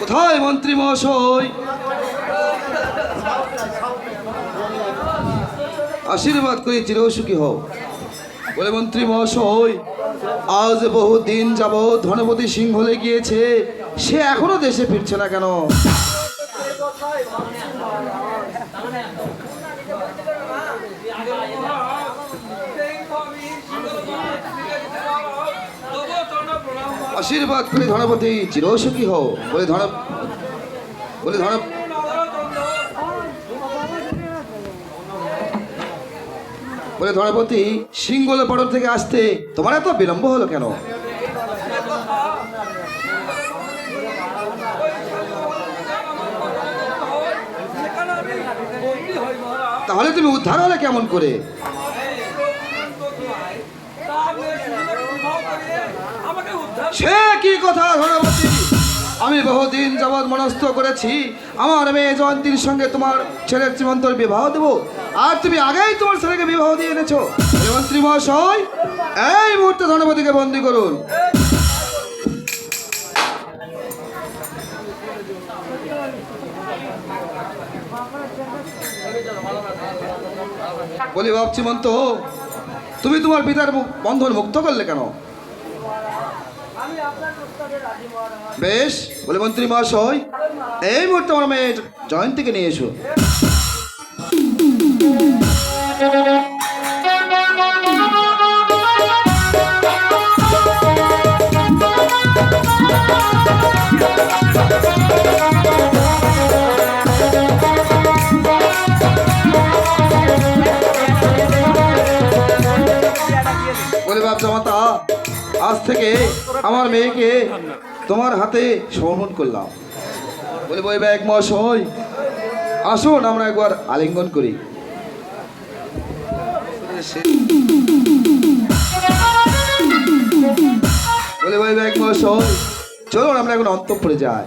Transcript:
কোথায় মন্ত্রী মহাশয়? আশীর্বাদ করে চিরসুখী হও। বলে মন্ত্রী মহাশয়, আজ বহু দিন যাব ধনপতি সিংহলে গিয়েছে, সে এখনও দেশে ফিরছে না কেন? আশীর্বাদ করে ধনপতি চিরসুখী হও। বলে ধন বলে ধন বলে ধনপতি সিংহলে পটর থেকে আসতে তোমার এত বিলম্ব হলো কেন? তাহলে তুমি উদ্ধার হলে কেমন করে? সে কি কথা ধনপতি আমি বহুদিন যাবৎ মনস্থ করেছি, আমার মেয়ে জয়ন্তীর সঙ্গে তোমার ছেলের শ্রীমন্তর বিবাহ দেবো। আর তুমি আগেই তোমার ছেলেকে বিবাহ দিয়ে এনেছো। হে মন্ত্রী মহাশয়, এই মুহূর্তে ধনপতিকে বন্দি করুন। বলি ভাবছি মন্ত তুমি তোমার পিতার বন্ধন মুক্ত করলে কেন? বেশ বলে মন্ত্রী মহাশয় এই মুহূর্তে আমার মেয়ে জয়ন্তীকে নিয়ে এসো। বলে বাপচা মাতা আজ থেকে আমার মেয়েকে তোমার হাতে সমর্পণ করলাম। বলে বই ব্যাগ মহাশয়, আসুন, আমরা একবার আলিঙ্গন করি। বলে বই ব্যাগ মহাশয়, চলুন, আমরা এখন অন্তঃপুরে যাই।